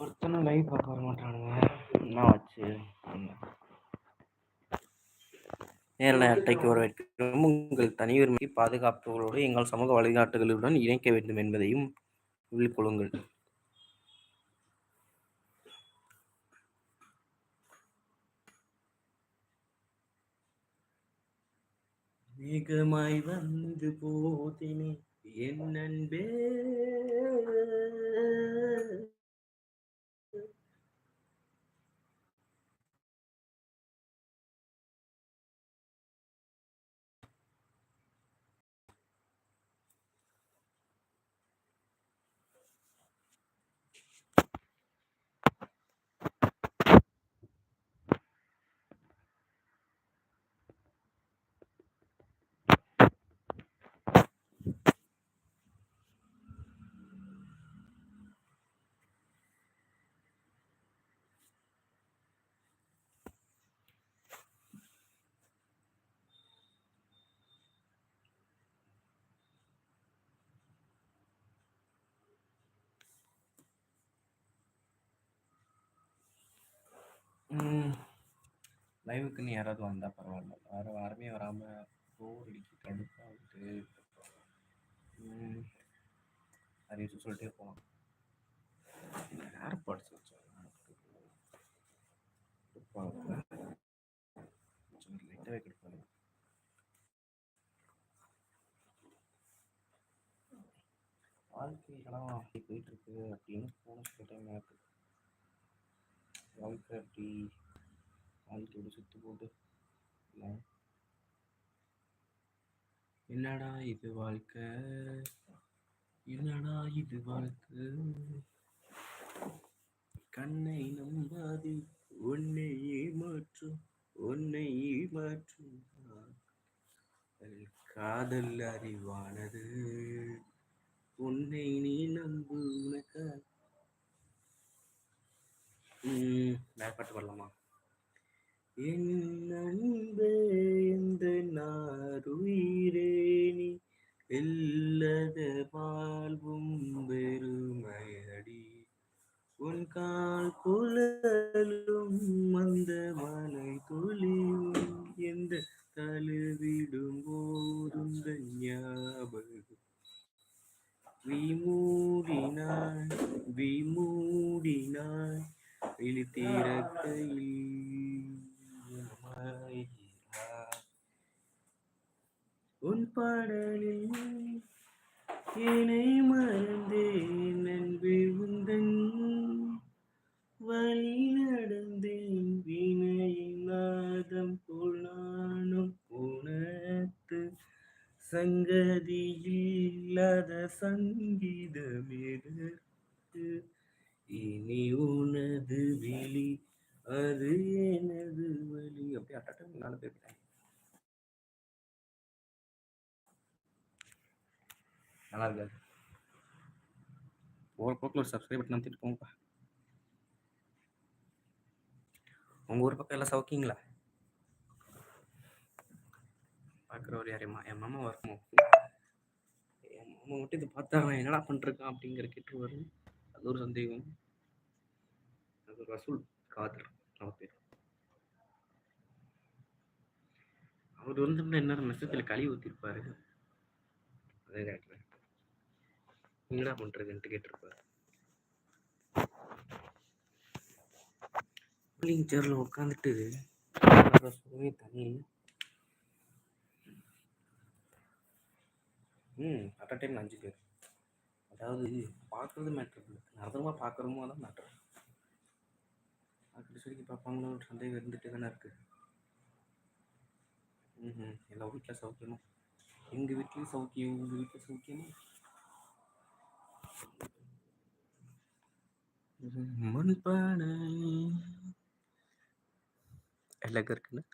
ஒருத்தனும் லைவ் பார்க்க வர மாட்டானுங்க. என்ன வச்சு நேரலை அட்டைக்கு வரவேற்கிறோம் உங்கள் தனி உரிமையை பாதுகாப்புகளோடு எங்கள் சமூக வழிகாட்டுகளுடன் இணைக்க வேண்டும் என்பதையும் விழிக்கொள்ளுங்கள் மேகமாய் வந்து போதினே என் நண்பே லைவுக்குன்னு யாராவது வந்தால் பரவாயில்ல. வேறு யாருமே வராமல் போர் அடிக்கி கடுப்பாகிட்டு நிறைய விஷயம் சொல்லிட்டே போகலாம். ஏர்பாட்ஸ் வச்சேன் லைட்டாகவே கடுப்பாங்க வாழ்க்கையெல்லாம் அப்படி போயிட்டுருக்கு அப்படின்னு போன சில டைம் எனக்கு வாழ்க்கை அப்படி வாழ்க்கையோட சுத்து போட்டு இல்லை. என்னடா இது வாழ்க்கை? என்னடா இது வாழ்க்கை? கண்ணை நம்பாது உன்னை ஏமாற்றும் உன்னை ஏமாற்றும். காதல் அறிவானது. உன்னை நீ நம்பு உனக்காக வேற பாட்டு பாடலாமா என் அன்பே எந்த நாருயிரே இல்லத வாழ்வும் பெருமையடி. உன் கால் குழலும் அந்த மலை துளியும் எந்த தழுவிடும் போதும் ஞாபகம். விமூடினாய் விமூடினாய் விழித்திறக்கையில் உன் பாடலில் என்னை மறந்தேன் அன்பு உந்தன் வழி நடந்தேன் வினையின் நாதம் போல் நானும் உணர்த்து சங்கதி இல்லாத சங்கீதம் எதற்கு இனி உனது விழி அது எனது வழி. அப்படியே? அட்டாட்டம் நாலு பேர் போயிட்டாங்க நல்லா இருக்காது ஒரு பக்கம் ஒரு சப்ஸ்கிரைப் பட்டன் அமைத்துட்டு போங்கப்பா. உங்கள் ஊர் பக்கம் எல்லாம் சவுக்கிங்களா? பார்க்குறவர் யாரையுமா என் மாமா வரமோ என் மாமா மட்டும் இதை பார்த்தா என்னடா பண்ணிருக்கான் அப்படிங்கிற கேட்டுருவாரு. அது ஒரு சந்தேகம். அது ஒரு காதர் அவர் பேர். அவர் வந்து என்ன மெசேஜில் கழுவி ஊற்றிருப்பாரு அதே நேரத்தில் என்னடா பண்ணுறதுன்ட்டு கேட்டிருப்பாரு. பிள்ளைங்க சேரில் உட்காந்துட்டு சுகமே தனி ம் அட் அ டைம் அஞ்சு பேர். அதாவது பார்க்குறது மேட்ரு இல்லை. நடந்தமாக பார்க்குறோமோ தான் மேட்ரு அப்படி சொல்லி பார்ப்பாங்களோ? ஒரு சந்தேகம் இருந்துகிட்டே தானே இருக்குது ம் எல்லா வீட்டில் சௌக்கியமா? எங்கள் வீட்லேயும் சௌக்கியம் உங்கள் வீட்டில் சௌக்கியமா? மண்பானை. எல்லாம் இருக்குன்னு?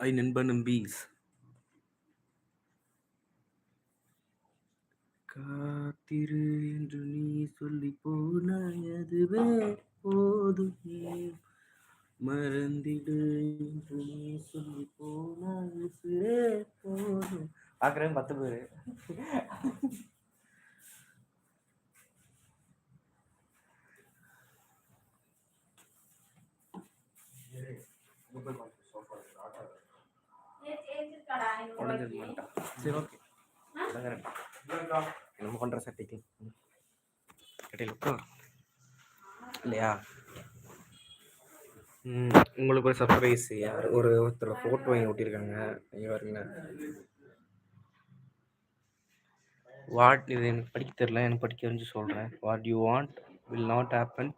ஐ நண்பன் நம்பீஸ் காத்திரு என்று நீ சொல்லி போனாய் அதுவே போதும் மறந்திடு என்று நீ சொல்லி போனாய் உசுரே போதும் பார்க்குறேன் பத்து பேர் உடஞ்சது மாட்டான் சரி ஓகே. நம்ம பண்ணுற சட்டைக்கு. உட்கார் இல்லையா? உங்களுக்கு ஒரு சர்ப்ரைஸ் யார்? ஒரு ஒருத்தர் ஃபோட்டோ வாங்கி ஒட்டியிருக்காங்க. இங்கே பாருங்க. வாட் இது எனக்கு படிக்க தெரியல. எனக்கு படிக்க தெரிஞ்சு சொல்கிறேன் what you want will not happen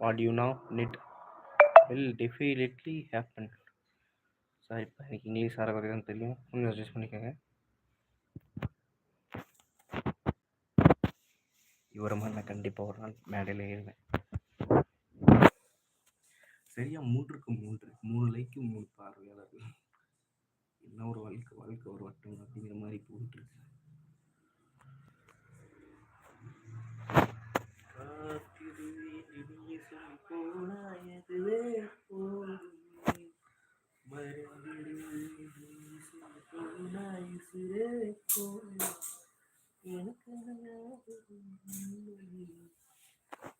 what you now need will definitely happen sorry இப்போ எனக்கு இங்கிலீஷ் அரை தான் தெரியும். கொஞ்சம் அட்ஜஸ்ட் பண்ணிக்கோங்க. இவரை மாதிரி நான் கண்டிப்பாக ஒரு நாள் மேடையில் ஏறுவேன். சரியா மூன்றுக்கு மூன்று மூணு லைக்கு மூணு பார்வையாளர்கள். என்ன ஒரு வாழ்க்கை வாழ்க்கை ஒரு வட்டம் அப்படிங்கிற மாதிரி போயிட்டு இருக்கு காத்திரு போனாயதுவே போதுமே. மறந்திடு நீ சொல் போனாய் உசுரே போதும். எனக்கு ஞாபகம் இல்லை.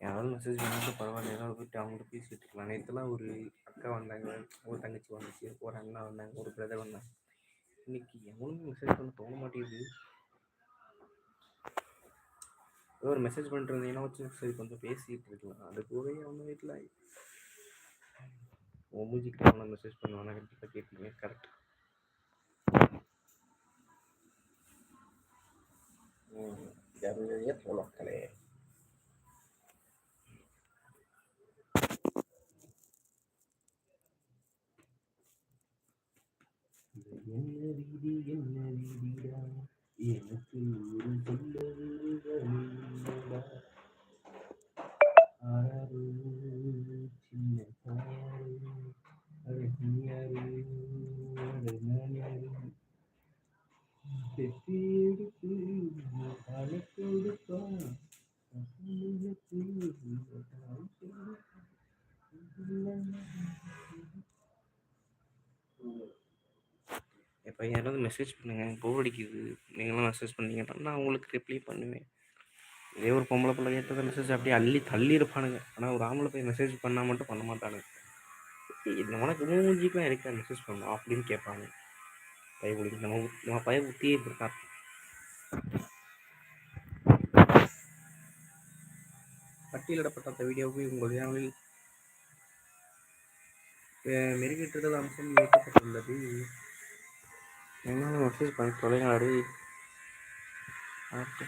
யாராவது மெசேஜ் பண்ணாலும் பரவாயில்ல. ஏதாவது போயிட்டு அவங்கள்ட்ட பேசிட்டு இருக்கலாம். நேற்றுலாம் ஒரு அக்கா வந்தாங்க. ஒரு தங்கச்சி வந்துச்சு. ஒரு அண்ணா வந்தாங்க. ஒரு பிரதர் வந்தாங்க. இன்னைக்கு எவனும் மெசேஜ் பண்ண தோண மாட்டேங்குது. ஏதோ ஒரு மெசேஜ் பண்ணிட்டு இருந்தீங்கன்னா வச்சு சரி கொஞ்சம் பேசிட்டு இருக்கலாம். அது கூடவே அவங்க வீட்டில் உன் மூஞ்சிக்கு அவனை மெசேஜ் பண்ணுவானா கண்டிப்பாக கேட்பீங்க கரெக்ட் ஜருரிய தோழர்களே என்ன வீதி என்ன வீதிடா எனக்கு ஒரு சொல்ல விடுதலைடா ஆறாரு சின்ன தாயாரு அழகியாரு அடனாயாரு பெற்றி எடுத்து பல கொடுப்பான் இப்போ யாராவது மெசேஜ் பண்ணுங்கள் போர் அடிக்குது. நீங்களும் மெசேஜ் பண்ணீங்கன்னா நான் உங்களுக்கு ரிப்ளை பண்ணுவேன். இதே ஒரு பொம்பளை பிள்ளை கேட்டதை மெசேஜ் அப்படியே அள்ளி தள்ளி இருப்பானுங்க. ஆனால் ஒரு ஆம்பளை போய் மெசேஜ் பண்ணால் மட்டும் பண்ண மாட்டானுங்க. இந்த உனக்கு மூஞ்சிக்கெலாம் இருக்கா மெசேஜ் பண்ணணும் அப்படின்னு கேட்பாங்க. பயபுடி நம்ம நம்ம பய புத்தியே இப்படி தான் பட்டியலிடப்பட்ட அந்த வீடியோவுக்கு உங்கள் வினாவில் மெருகேற்றுதல் அம்சம் இயக்கப்பட்டுள்ளது என்ன மெசேஜ் பண்ணி தொலைங்களாடி? ஆட்டு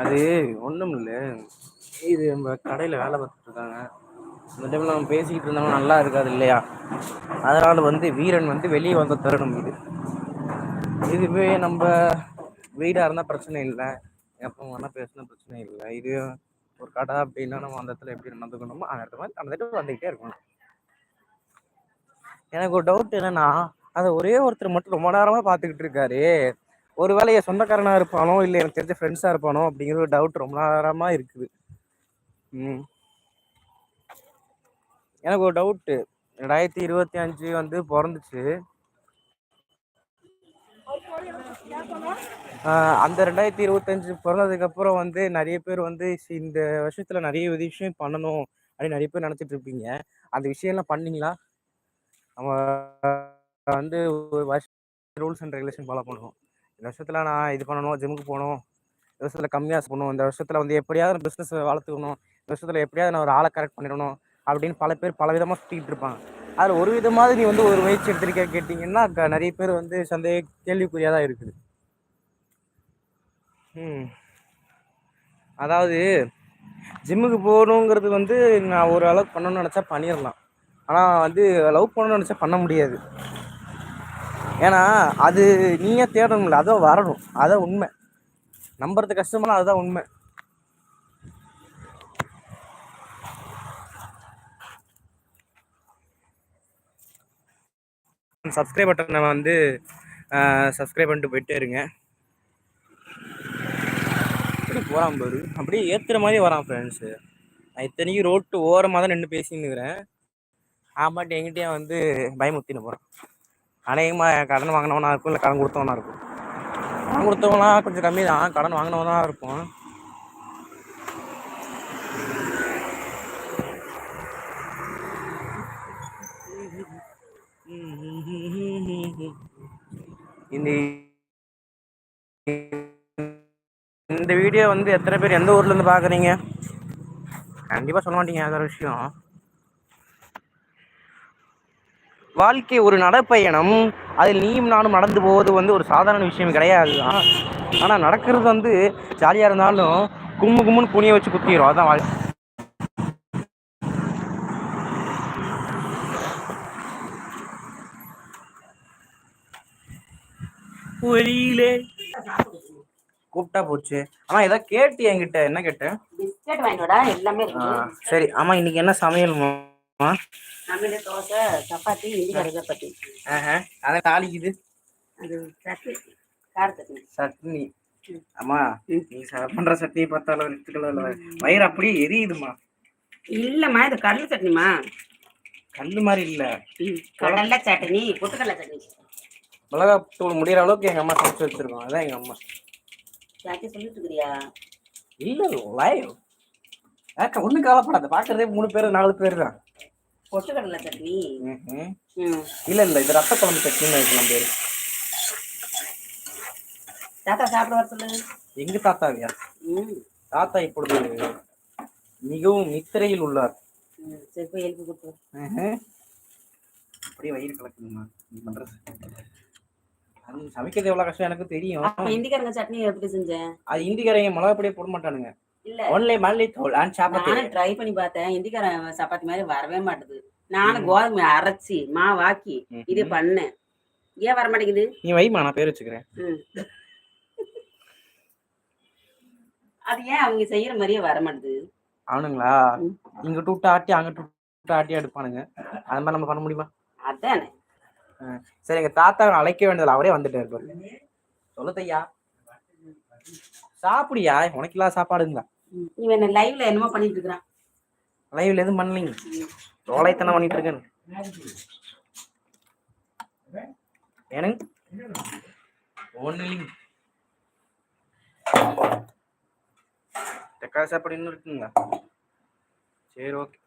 அது ஒன்றும் இல்லை. இது நம்ம கடையில் வேலை பார்த்துட்டு இருக்காங்க. இந்த டைமில் நம்ம பேசிக்கிட்டு இருந்தோம்னா நல்லா இருக்காது இல்லையா? அதனால் வந்து வீரன் வந்து வெளியே வந்த தருணம் இது. இதுவே நம்ம வீடாக இருந்தால் பிரச்சனை இல்லை. எப்போ வேணால் பேசினா பிரச்சனை இல்லை. இது ஒரு கடை அப்படின்னா நம்ம அந்த இடத்துல எப்படி நடந்துக்கணுமோ அந்த இடத்துல மாதிரி நடந்துட்டு வந்துக்கிட்டே இருக்கணும். எனக்கு ஒரு டவுட் என்னன்னா அதை ஒரே ஒருத்தர் மட்டும் ரொம்ப நேரமாக பார்த்துக்கிட்டு இருக்காரு. ஒருவேளை என் சொந்தக்காரனாக இருப்பானோ இல்லை எனக்கு தெரிஞ்ச ஃப்ரெண்ட்ஸாக இருப்பானோ அப்படிங்கிற ஒரு டவுட் ரொம்ப நேரமாக இருக்குது. ம். எனக்கு ஒரு டவுட்டு ரெண்டாயிரத்தி இருபத்தி அஞ்சு வந்து பிறந்துச்சு. அந்த ரெண்டாயிரத்தி இருபத்தஞ்சு பிறந்ததுக்கப்புறம் வந்து நிறைய பேர் வந்து சி- இந்த வருஷத்தில் நிறைய விஷயம் பண்ணணும் அப்படின்னு நிறைய பேர் நினச்சிட்டு இருப்பீங்க. அந்த விஷயம்லாம் பண்ணீங்களா? நம்ம வந்து ஒரு வருஷம் ரூல்ஸ் அண்ட் ரெகுலேஷன் ஃபாலோ பண்ணணும் இந்த வருஷத்தில் நான் இது பண்ணணும் ஜிம்முக்கு போகணும். இந்த வருஷத்தில் கம்மியாக பண்ணணும். இந்த வருஷத்தில் வந்து எப்படியாவது பிஸ்னஸ் வளர்த்துக்கணும். இந்த வருஷத்தில் எப்படியாவது நான் ஒரு ஆளை கரெக்ட் பண்ணிடணும் அப்படின்னு பல பேர் பல விதமாக சுற்றிக்கிட்டு இருப்பாங்க. அதில் ஒரு விதமாவது நீ வந்து ஒரு முயற்சி எடுத்திருக்க கேட்டிங்கன்னா நிறைய பேர் வந்து சந்தேக கேள்விக்குறியாக தான் இருக்குது. அதாவது ஜிம்முக்கு போகணுங்கிறது வந்து நான் ஒரு அளவுக்கு பண்ணணும்னு நினச்சா பண்ணிடலாம் ஆனால் வந்து லவ் பண்ணணும்னு நினச்சா பண்ண முடியாது. ஏன்னா அது நீயே தேடணும்ல அதான் வரணும். அதான் உண்மை. நம்புறது கஷ்டமான அதுதான் உண்மை. சப்ஸ்கிரைப் பட்டனை வந்து சப்ஸ்கிரைப் பண்ணிட்டு போயிட்டே இருங்க. போகிறான் பாரு. அப்படியே ஏற்றுற மாதிரி வரான் ஃப்ரெண்ட்ஸு நான் இத்தனைக்கும் ரோட்டு ஓரமாக தான் நின்று பேசின்னு இருக்கிறேன் ஆமாட்டி வந்து பயமுத்தின்னு போகிறான் அநேகமாக கடன் வாங்கினவனா இருக்கும் இல்லை கடன் கொடுத்தவனா இருக்கும். கடன் கொடுத்தவனா கொஞ்சம் கம்மி தான் கடன் வாங்கினவனா இருக்கும் இந்த இந்த வீடியோ வந்து எத்தனை பேர் எந்த ஊர்லேருந்து பார்க்குறீங்க கண்டிப்பாக சொல்ல மாட்டீங்க அது ஒரு விஷயம். வாழ்க்கை ஒரு நடைப்பயணம். அதில் நீயும் நானும் நடந்து போவது வந்து ஒரு சாதாரண விஷயம் கிடையாது. தான் ஆனால் நடக்கிறது வந்து ஜாலியாக இருந்தாலும் கும்மு கும்முன்னு புனியை வச்சு குத்திடும் அதான் வாழ்க்கை ஒளியிலே கூப்பிட்டா போச்சு. ஆமா ஏதோ கேட்டு என்கிட்ட என்ன கேட்டேன் பிஸ்கட் வாங்கிட்டு வாடா எல்லாமே சரி. ஆமா இன்னைக்கு என்ன சமையல்மா நம்மளே தோசை சப்பாத்தி இந்திக்கார சப்பாத்தி. ஆஹா, அதான் தாளிக்குது. அது சட்னி கார சட்னி. சட்னி. அம்மா நீ பண்ற சட்னியை பார்த்தாலும் எடுத்துக்கலாம் இல்ல. வயிறு அப்படியே எரியுதுமா இல்லம்மா இது கடலை சட்னிமா கல்லு மாதிரி இல்ல. கடலை சட்னி பொட்டுக்கடலை சட்னி. மிளகாத்தூள் முடியற அளவுக்கு எங்க அம்மா சமைச்சு வச்சிருக்கோம். அதான் எங்க அம்மா. சொல்லிட்டு இருக்கிறியா? இல்ல லைவ் ஏக்கா ஒண்ணும் கவலைப்படாத. பாக்குறதே மூணு பேர் நாலு பேர் தான். பொட்டுக்கடலை சட்னி. இல்ல இல்ல இது ரத்த குழம்பு வைக்கலாம் பேரு. தாத்தா சாப்பிட வர சொல்லு. எங்க தாத்தாவியா தாத்தா இப்பொழுது மிகவும் நித்திரையில் உள்ளார். சரி போய் எழுப்பி கொடுத்து. அப்படியே வயிறு கலக்குதுமா நீ பண்றது சமைக்கிறது எவ்வளவு கஷ்டம் எனக்கு தெரியும். இந்திக்காரங்க சட்னி எப்படி செஞ்சேன் அது இந்திக்காரங்க மிளகா பொடியே போட மாட்டானுங்க. இல்ல. ஒன்லி மல்லி தூள் அண்ட் சாப்பாத்தி ட்ரை பண்ணி பார்த்தேன். இந்திக்கார சப்பாத்தி மாதிரி வரவே மாட்டுது. நானும் கோதுமை அரைச்சி மாவாக்கி இது பண்ணேன். ஏன் வர மாட்டேங்குது? நீ வைமா நான் பேர் வச்சுக்கிறேன். அது ஏன் அவங்க செய்யற மாதிரியே வர மாட்டுது? அவனுங்களா. இங்க டூட்டு ஆட்டி அங்க டூட்டு ஆட்டி எடுப்பானுங்க. அது மாதிரி நம்ம பண்ண முடியுமா? அதானே. சரி எங்க தாத்தா அழைக்க வேண்டியதில்ல. அவரே வந்துட்டு இருப்பாரு சொல்லுதையா சாப்பிடியா? உனக்கு இல்லாத சாப்பாடுங்களா. இவன் லைவ்ல என்னமோ பண்ணிட்டு இருக்கிறான். லைவ்ல எதுவும் பண்ணலைங்க. சோலைத்தனம் பண்ணிட்டு இருக்கேன். எனக்கு ஒண்ணு இல்லைங்க. தக்காளி சாப்பாடு இன்னும் இருக்குங்களா? சரி ஓகே.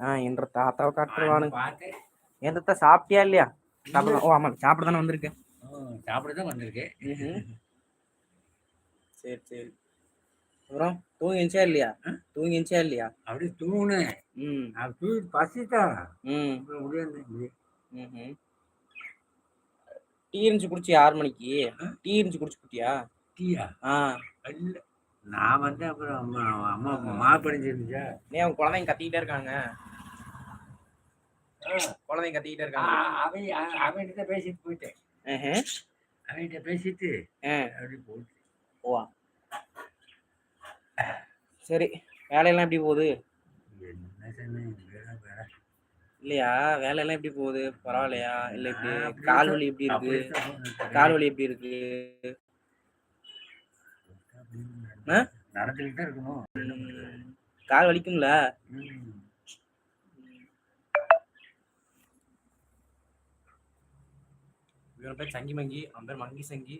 ஆ என்ற தாத்தாவை காட்டுவானுங்க தாத்தா சாப்பிட்டியா இல்லையா? சாப்பிட ஓ ஆமா சாப்பிட தானே வந்திருக்கேன் சாப்பிட தான் வந்திருக்கேன். சரி சரி. அப்புறம் தூங்கிச்சா இல்லையா? தூங்கிச்சா இல்லையா? அப்படியே தூங்கினேன் ம். நான் தூங்கி பசித்தான் ம். முடியாது. டீ இருந்துச்சு குடிச்சியா? ஆறு மணிக்கு? டீ இருந்துச்சு குடிச்சு குட்டியா டீயா? ஆ. இல்லை நான் வந்து அப்புறம் அம்மா அம்மா மா படிஞ்சிருந்துச்சா நீ அவங்க குழந்தைங்க கத்திக்கிட்டே இருக்காங்க. குழந்தைங்க கத்திக்கிட்டே இருக்காங்க. அவன் அவ- அவன்கிட்ட பேசிட்டு போயிட்டேன். அவன்கிட்ட பேசிட்டு அப்படி போச்சு ஓவா சரி வேலையெல்லாம் எப்படி போகுது? என்ன சொன்னேன் வேற வேற. இல்லையா? வேலையெல்லாம் எப்படி போகுது? பரவாயில்லையா? இல்லை இப்படி கால் வலி எப்படி இருக்கு. கால் வலி எப்படி இருக்கு? தான் இருக்கணும். கால் வலிக்கும்ல. இவன் பேர் சங்கி மங்கி அவன் பேர் மங்கி சங்கி.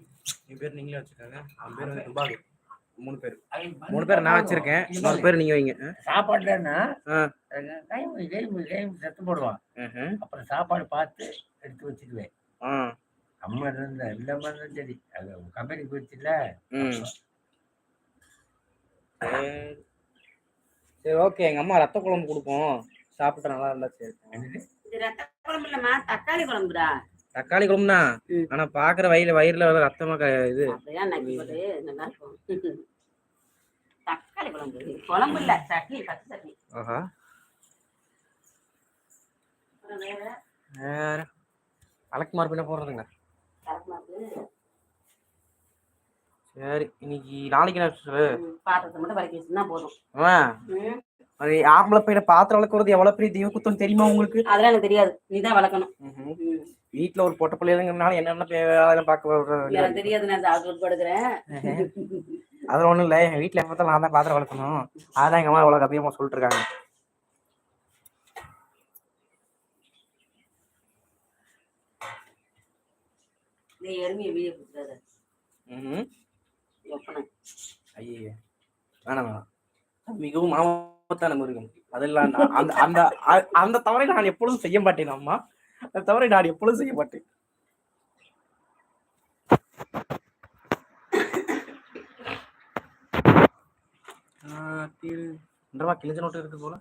என் பேர் நீங்களே வச்சுக்கோங்க. அவன் பேர் வந்து துபாகு. மூணு பேர். மூணு பேர் நான் வச்சிருக்கேன். இன்னொரு பேர் நீங்க வைங்க? சாப்பாடுலன்னா. கைம் கைம் கைம் சத்து போடுவான். அப்புறம் சாப்பாடு பார்த்து எடுத்து வச்சுக்குவேன். அம்மா இருந்தா எல்லாமே இருந்தாலும் சரி. அது கம்பெனிக்கு போயிடுச்சுல ம். சரி ஓகே எங்க அம்மா ரத்த குழம்பு கொடுப்போம் சாப்பிட்டு நல்லா இருந்தா சரி. இது ரத்த குழம்பு இல்லம்மா தக்காளி குழம்புடா. தக்காளி குழம்பு தான். ஆனா பாக்குற வயிறுல வயிறுல வந்து ரத்தமா இது. தக்காளி குழம்பு குழம்பு இல்ல சட்னி பச்சை சட்னி. ஆஹா. வேற? அலக்குமார் பின்ன போடுறதுங்க. கலக்கமா இருக்கு சரி இன்னைக்கு நாளைக்கு என்ன ம், பாத்திரத்தை மட்டும் வரைக்கும் வச்சுன்னா போதும். ஆம்பளை பையனை பாத்திரம் வளர்க்கறது எவ்வளவு பெரிய தெய்வ குத்தம் தெரியுமா உங்களுக்கு? அதெல்லாம் எனக்கு தெரியாது. நீதான் வளர்க்கணும். வீட்டுல ஒரு பொட்ட பிள்ளைங்கிறனால என்னென்ன பார்க்க தெரியாது. நான் சாப்பிட்டு படுக்கிறேன் அதுல ஒண்ணும் இல்ல. எங்க வீட்டுல எப்ப நான் தான் பாத்திரம் வளர்க்கணும். அதான் எங்க அம்மா இவ்வளவு அதிகமா சொல்லிட்டு இருக்காங்க எருமையை வீடியோ கொடுத்துறாரு. ஐயே வேணாம் வேணாம். அது மிகவும் ஆபத்தான மிருகம் அதெல்லாம் நான் அந்த அந்த அ- அந்த தவறை நான் எப்பொழுதும் செய்ய மாட்டேன் அம்மா. அந்த தவறை நான் எப்பொழுதும் செய்ய மாட்டேன். கிழிஞ்ச நோட்டு இருக்கு போல.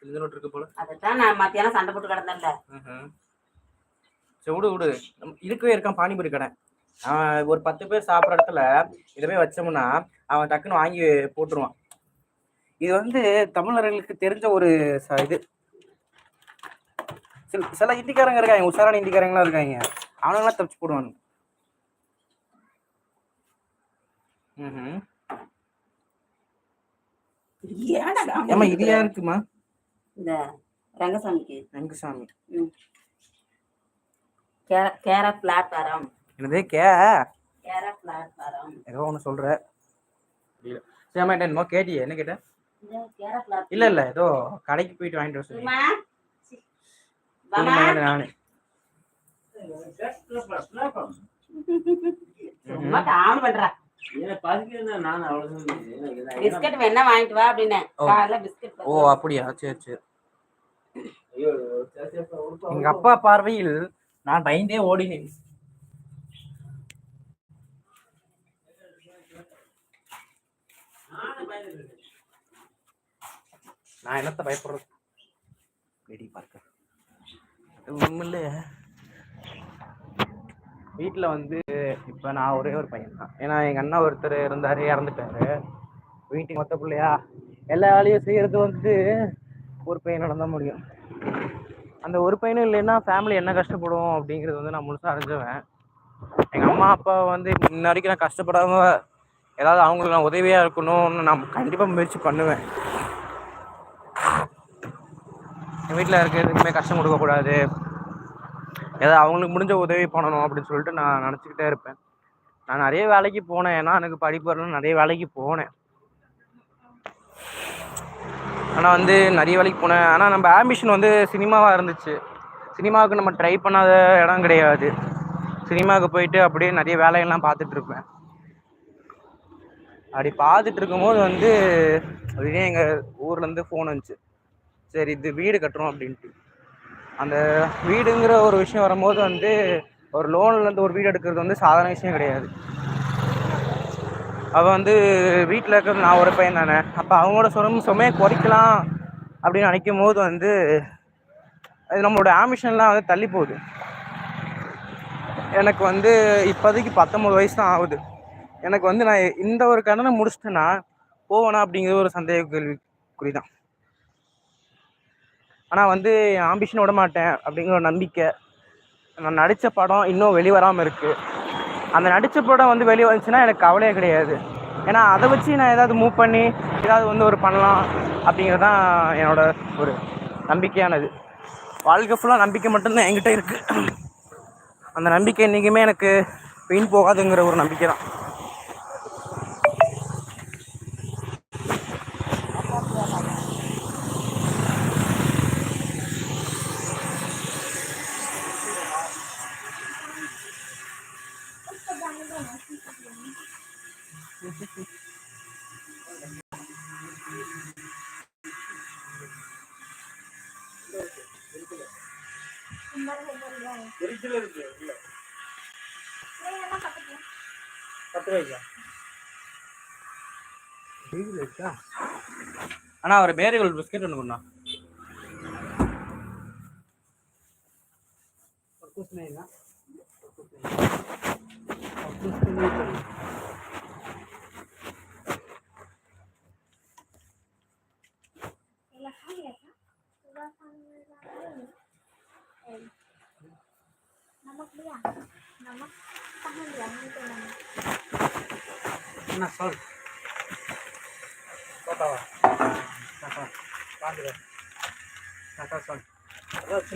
கிழிஞ்ச நோட்டு இருக்கு போல. நான் மத்தியானம் சண்டை போட்டு கிடந்தேன்ல. சரி விடு விடு. இருக்கவே இருக்கான் பானிபூரி கடை. அவன் ஒரு பத்து பேர் சாப்பிட்ற இடத்துல இதை போய் வச்சோம்னா அவன் டக்குன்னு வாங்கி போட்டுருவான். இது வந்து தமிழர்களுக்கு தெரிஞ்ச ஒரு இது. சில சில இந்திக்காரங்க இருக்காங்க உஷாரான இந்திக்காரங்களாம் இருக்காங்க. அவனுங்களாம் தப்பிச்சு போடுவானுங்க. ஏம்மா இது யாருக்குமா இந்த ரங்கசாமிக்கு. ரங்கசாமி. கேர பிளாட்பாரம் என்னதே கே? ஏதோ ஒன்று சொல்ற. சரி அம்மா என்னமோ கேட்டியே. என்ன கேட்ட? இந்த கேர பிளாட் இல்ல இல்ல ஏதோ கடைக்கு போயிட்டு வாங்கிட்டு வர சொல்லி. நானு. பிஸ்கட் வேணா வாங்கிட்டு வா அப்படின்னு. ஓ. காலைல பிஸ்கட் ஓ அப்படியா? சரி சரி. எங்க அப்பா பார்வையில் நான் பயந்தே ஓடினேன். நான் என்னத்த பயப்படுறது? வெடி பார்க்க. வீட்டில் வந்து இப்போ நான் ஒரே ஒரு பையன் தான் ஏன்னா எங்கள் அண்ணா ஒருத்தர் இருந்தார் இறந்துட்டாரு. வீட்டுக்கு மொத்த பிள்ளையா? எல்லா வேலையும் செய்கிறது வந்து ஒரு பையனால தான் முடியும். அந்த ஒரு பையனும் இல்லைன்னா ஃபேமிலி என்ன கஷ்டப்படும் அப்படிங்கிறது வந்து நான் முழுசாக அறிஞ்சுவேன். எங்கள் அம்மா அப்பா வந்து இன்ன வரைக்கும் நான் கஷ்டப்படாம ஏதாவது அவங்களுக்கு நான் உதவியாக இருக்கணும்னு நான் கண்டிப்பாக முயற்சி பண்ணுவேன். வீட்டில் இருக்க எதுக்குமே கஷ்டம் கொடுக்கக்கூடாது ஏதாவது அவங்களுக்கு முடிஞ்ச உதவி பண்ணணும் அப்படின்னு சொல்லிட்டு நான் நினச்சிக்கிட்டே இருப்பேன். நான் நிறைய வேலைக்கு போனேன். ஏன்னா எனக்கு படிப்பு நிறைய வேலைக்கு போனேன். ஆனால் வந்து நிறைய வேலைக்கு போனேன். ஆனால் நம்ம ஆம்பிஷன் வந்து சினிமாவாக இருந்துச்சு. சினிமாவுக்கு நம்ம ட்ரை பண்ணாத இடம் கிடையாது. சினிமாவுக்கு போயிட்டு அப்படியே நிறைய வேலையெல்லாம் பார்த்துட்ருப்பேன் அப்படி பார்த்துட்டு இருக்கும்போது வந்து அப்படியே எங்கள் ஊர்லேருந்து ஃபோன் வந்துச்சு. சரி இது வீடு கட்டுறோம் அப்படின்ட்டு. அந்த வீடுங்கிற ஒரு விஷயம் வரும்போது வந்து ஒரு லோன்லேருந்து ஒரு வீடு எடுக்கிறது வந்து சாதாரண விஷயம் கிடையாது. அவள் வந்து வீட்டில் இருக்கிறது நான் ஒரு பையன் தானே. அப்போ அவங்களோட சுரம் சுமையை குறைக்கலாம் அப்படின்னு நினைக்கும் போது வந்து அது நம்மளோட ஆம்பிஷன்லாம் வந்து தள்ளி போகுது. எனக்கு வந்து இப்போதைக்கு பத்தொம்பது வயசு தான் ஆகுது. எனக்கு வந்து நான் இந்த ஒரு கடனை முடிச்சிட்டேன்னா போவேனா அப்படிங்கிறது ஒரு சந்தேக கேள்விக்குறி தான் ஆனால் வந்து என் ஆம்பிஷன் விட மாட்டேன் அப்படிங்கிற ஒரு நம்பிக்கை. நான் நடித்த படம் இன்னும் வெளிவராமல் இருக்குது அந்த நடித்த படம் வந்து வெளியே வந்துச்சுன்னா எனக்கு கவலையே கிடையாது. ஏன்னா அதை வச்சு நான் ஏதாவது மூவ் பண்ணி ஏதாவது வந்து ஒரு பண்ணலாம் அப்படிங்கிறது தான் என்னோட ஒரு நம்பிக்கையானது. வாழ்க்கை ஃபுல்லாக நம்பிக்கை மட்டும்தான் என்கிட்ட இருக்குது அந்த நம்பிக்கை என்றைக்குமே எனக்கு வீண் போகாதுங்கிற ஒரு நம்பிக்கை தான் இதுல இருக்கு இல்ல. பத்து ரூபாய்க்கா? அண்ணா ஒரு மேரிகோல்டு பிஸ்கெட் ஒன்று கொடுண்ணா.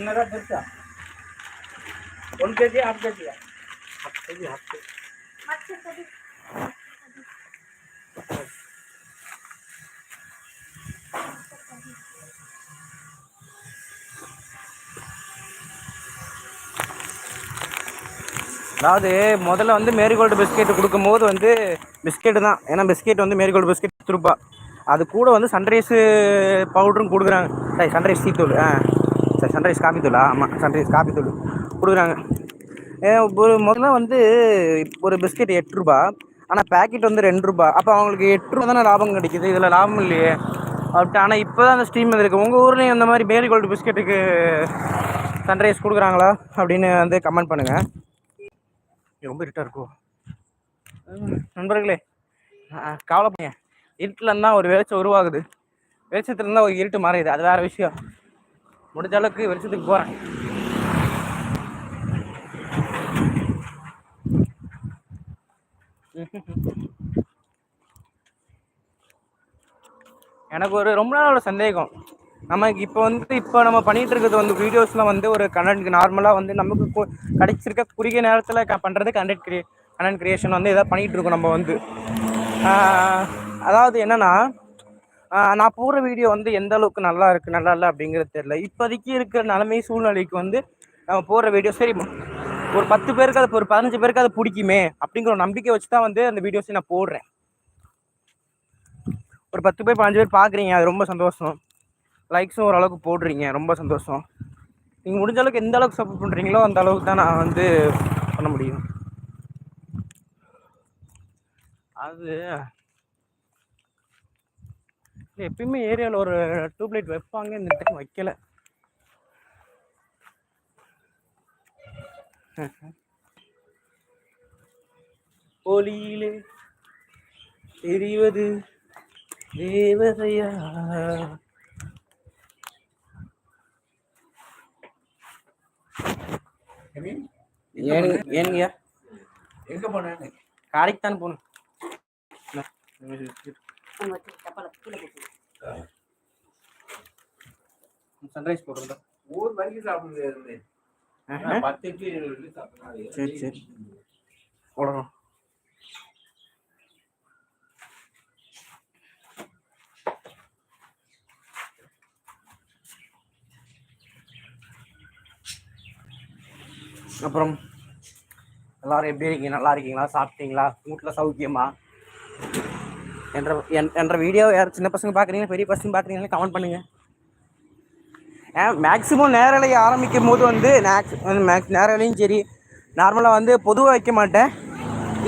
சின்னதாக பெருசா ஒன் கேஜி ஹாஃப் கேஜியா ஹாஃப் கேஜி ஹாஃப் கேஜி அதாவது முதல்ல வந்து மேரிகோல்டு பிஸ்கெட் கொடுக்கும்போது வந்து பிஸ்கெட்டு தான். ஏன்னா பிஸ்கெட் வந்து மேரிகோல்டு பிஸ்கெட் பத்து ரூபா அது கூட வந்து சன்ரைஸு பவுடரும் கொடுக்குறாங்க. சரி சன்ரைஸ் சீத்தூள் ஆ. சன்ரைஸ் காபி தூளா? ஆமாம் சன்ரைஸ் காபி தூள் கொடுக்குறாங்க. ஒரு முதல்ல வந்து ஒரு பிஸ்கெட் எட்டு ரூபா ஆனால் பேக்கெட் வந்து ரெண்டு ரூபா. அப்போ அவங்களுக்கு எட்டு ரூபா தானே லாபம் கிடைக்குது இதில் லாபம் இல்லையே. அப்படி ஆனால் இப்போ தான் அந்த ஸ்ட்ரீம் வந்திருக்கு உங்கள் ஊர்லேயும் இந்த மாதிரி மேரிகோல்டு பிஸ்கெட்டுக்கு சன்ரைஸ் கொடுக்குறாங்களா? அப்படின்னு வந்து கமெண்ட் பண்ணுங்கள் ரொம்ப இருட்டாக இருக்கும் நண்பர்களே ஆ, கவலைப்பங்க இருட்டில் இருந்தால் ஒரு வெளிச்சம் உருவாகுது. வெளிச்சத்துல இருந்தால் ஒரு இருட்டு மறையுது அது வேற விஷயம். முடிஞ்ச அளவுக்கு வெளிச்சத்துக்கு போகிறேன் எனக்கு ஒரு ரொம்ப நாளோட சந்தேகம். நமக்கு இப்போ வந்து இப்போ நம்ம பண்ணிகிட்டு இருக்கிறது வந்து வீடியோஸ்லாம் வந்து ஒரு கண்டென்ட் நார்மலாக வந்து நமக்கு கிடைச்சிருக்க குறுகிய நேரத்தில் க பண்ணுறது கண்டென்ட் கிரியே கண்டென்ட் கிரியேஷன் வந்து எதாவது பண்ணிகிட்டு இருக்கோம் நம்ம வந்து. அதாவது என்னன்னா நான் போடுற வீடியோ வந்து எந்த அளவுக்கு நல்லா இருக்கு நல்லா இல்லை அப்படிங்கிறது தெரியல. இப்போதைக்கு இருக்கிற நிலைமை சூழ்நிலைக்கு வந்து நம்ம போடுற வீடியோ சரி ஒரு பத்து பேருக்கு அது ஒரு பதினஞ்சு பேருக்கு அது பிடிக்குமே அப்படிங்கிற ஒரு நம்பிக்கை வச்சு தான் வந்து அந்த வீடியோஸை நான் போடுறேன். ஒரு பத்து பேர் பதினஞ்சு பேர் பார்க்குறீங்க அது ரொம்ப சந்தோஷம். லைக்ஸும் ஓரளவுக்கு போடுறீங்க ரொம்ப சந்தோஷம். நீங்கள் முடிஞ்ச அளவுக்கு எந்த அளவுக்கு சப்போர்ட் பண்ணுறீங்களோ அந்த அளவுக்கு தான் நான் வந்து பண்ண முடியும். அது இல்ல, எப்பயுமே ஏரியாவில் ஒரு டியூப்லைட் வைப்பாங்க இந்த டைம் வைக்கல. ஒளியிலே தெரிவது தேவதையா ஏனுங்க ஏனுங்கய்யா எங்க போனேன்னு கடைக்கு தான் போகணும் நம்ம வச்சு டப்பால கீழே போட்டு சன்ரைஸ் போடுறதா ஊர் வரைக்கும் பத்து இருபது இட்லி சாப்பிட்டேன். சரி, சரி. போடணும். அப்புறம் எல்லாரும் எப்படி இருக்கீங்க? நல்லா இருக்கீங்களா? சாப்பிட்டீங்களா? வீட்டில் சௌக்கியமா? என்ற என்- என்ற வீடியோ யார் சின்ன பசங்க பார்க்குறீங்க பெரிய பசங்க பார்க்குறீங்களா கமெண்ட் பண்ணுங்க. மேக்ஸிமம் நேரலையை ஆரம்பிக்கும் போது வந்து மேக்ஸ் நேரலையும் சரி நார்மலாக வந்து பொதுவாக வைக்க மாட்டேன்.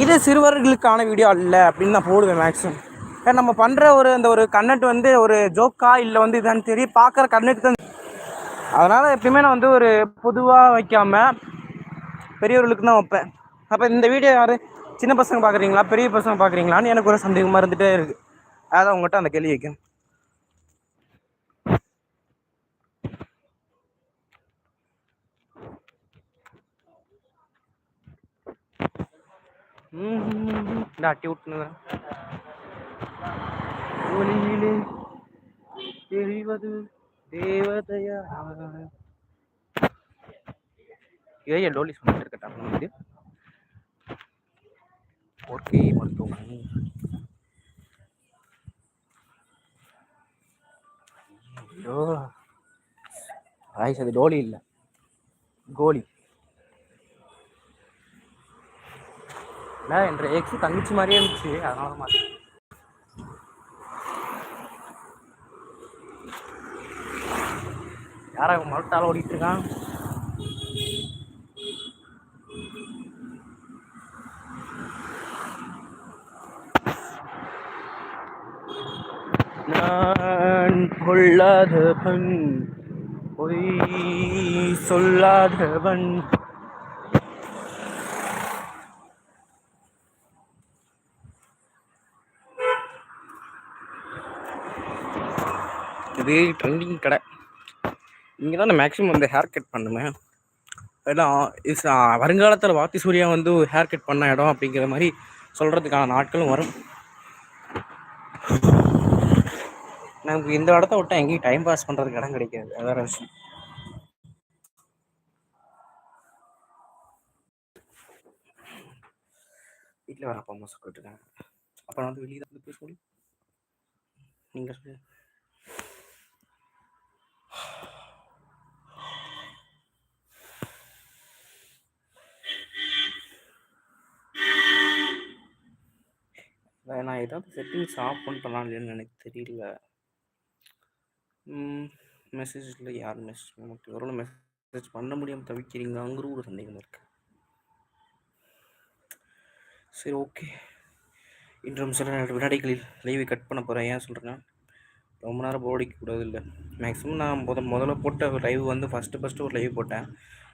இது சிறுவர்களுக்கான வீடியோ அல்ல அப்படின்னு நான் போடுவேன் மேக்ஸிமம் ஏன்னா நம்ம பண்ணுற ஒரு அந்த ஒரு கன்னட் வந்து ஒரு ஜோக்கா இல்லை வந்து இதான்னு தெரிய பார்க்குற கன்னட் தான். அதனால் எப்பயுமே நான் வந்து ஒரு பொதுவாக வைக்காமல் பெரியவர்களுக்கு தான் வைப்பேன். அப்போ இந்த வீடியோ யார் சின்ன பசங்க பார்க்குறீங்களா பெரிய பசங்க பார்க்குறீங்களான்னு எனக்கு ஒரு சந்தேகமாக இருந்துகிட்டே இருக்குது அதான் உங்கள்கிட்ட அந்த கேள்வி வைக்கணும் டாட்டி விட்டுனுங்க ஒளியிலே தெரிவது தேவதையா. ஏன் டோலி சொல்லிட்டு இருக்கட்டா வந்து மருத்துவமனை. ஐயோ ஆயிஷ் அது டோலி இல்லை. கோலி. நான் என்ற எக்ஸ் தங்கச்சி மாதிரியே இருந்துச்சு அதனால மாதிரி யாரா இவன் ஓடிட்டு இருக்கான்? நான் கொள்ளாதவன் பொய் சொல்லாதவன். இது ட்ரெண்டிங் கடை. இங்கே தான் நான் மேக்ஸிமம் வந்து ஹேர் கட் பண்ணுவேன் ஏன்னா இஸ் வருங்காலத்தில் வாத்தி சூர்யா வந்து ஹேர் கட் பண்ண இடம் அப்படிங்கிற மாதிரி சொல்கிறதுக்கான நாட்களும் வரும். நமக்கு இந்த இடத்த விட்டா எங்கேயும் டைம் பாஸ் பண்ணுறதுக்கு இடம் கிடைக்காது. அது வேற விஷயம். வீட்டில் வர அப்பா அம்மா சொல்லிட்டு இருக்காங்க. அப்போ நான் வந்து வெளியே தான் போய் சொல்லு. நீங்கள் சொல்லு. நான் ஏதாவது செட்டிங்ஸ் ஆஃப் பண்ணலாம் இல்லைன்னு எனக்கு தெரியல. மெசேஜில் யார் மெசேஜ் பண்ண முடியும் ஒரு மெசேஜ் பண்ண முடியாமல் தவிக்கிறீங்களாங்கிற ஒரு சந்தேகம் இருக்குது சரி ஓகே இன்றும் சில வினாடிகளில் லைவை கட் பண்ண போகிறேன் ஏன் சொல்கிறேன்னா ரொம்ப நேரம் போடிக்க கூடாது இல்லை மேக்ஸிமம் நான் முத முதல்ல போட்ட லைவ் வந்து ஃபஸ்ட்டு ஃபஸ்ட்டு ஒரு லைவ் போட்டேன்.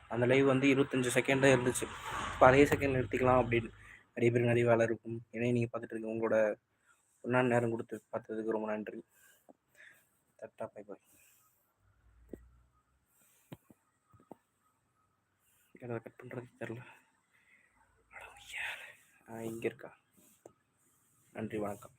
அந்த லைவ் வந்து இருபத்தஞ்சி செகண்டாக இருந்துச்சு. இப்போ அதே செகண்ட் நிறுத்திக்கலாம் அப்படின்னு. நிறைய பேர் நிறைய வேலை இருக்கும். ஏன்னா நீங்கள் பார்த்துட்டு இருக்கீங்க உங்களோட ஒரு நாள் நேரம் கொடுத்து பார்த்ததுக்கு ரொம்ப நன்றி. தட்டா பை பாய் அதை கட் பண்ணுறது தெரில இங்கே இருக்கா. நன்றி வணக்கம்.